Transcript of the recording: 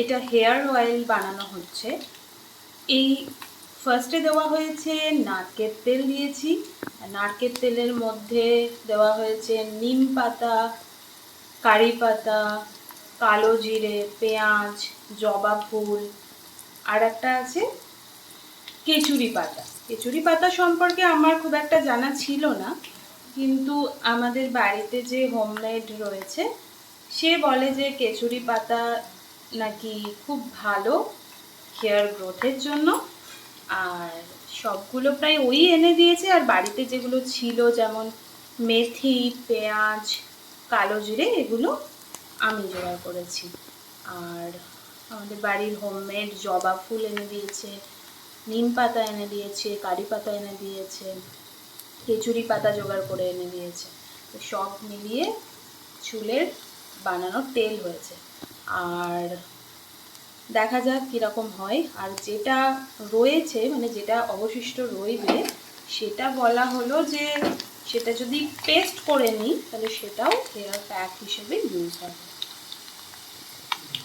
এটা hair oil বানানো হচ্ছে। এই ফার্স্টে দেওয়া হয়েছে নারকেল তেল দিয়েছি। নারকেল তেলের মধ্যে দেওয়া হয়েছে নিম পাতা, কারি পাতা, কালো জিরে, পেঁয়াজ, জবা ফুল, আর একটা আছে কেচুরি পাতা। কেচুরি পাতা সম্পর্কে আমার খুব একটা জানা ছিল না, কিন্তু আমাদের বাড়িতে যে হোমমেড রয়েছে, সে বলে যে কেচুরি পাতা নাকি খুব ভালো হেয়ার গ্রোথের জন্য। আর সবগুলো প্রায় ওই এনে দিয়েছে। আর বাড়িতে যেগুলো ছিল, যেমন মেথি, পেঁয়াজ, কালো জিরে, এগুলো আমি জোগাড় করেছি। আর আমাদের বাড়ির হোমমেড জবা ফুল এনে দিয়েছে, নিম পাতা এনে দিয়েছে, কারি পাতা এনে দিয়েছে কেচুরি পাতা জোগাড় করে এনে দিয়েছে। তো সব মিলিয়ে চুলের বানানো তেল হয়েছে। আর দেখা যাক কীরকম হয়। আর যেটা রয়েছে মানে যেটা অবশিষ্ট রইবে, সেটা বলা হলো যে, সেটা যদি পেস্ট করে নিই, তাহলে সেটাও হেয়ার প্যাক হিসেবে ইউজ হবে।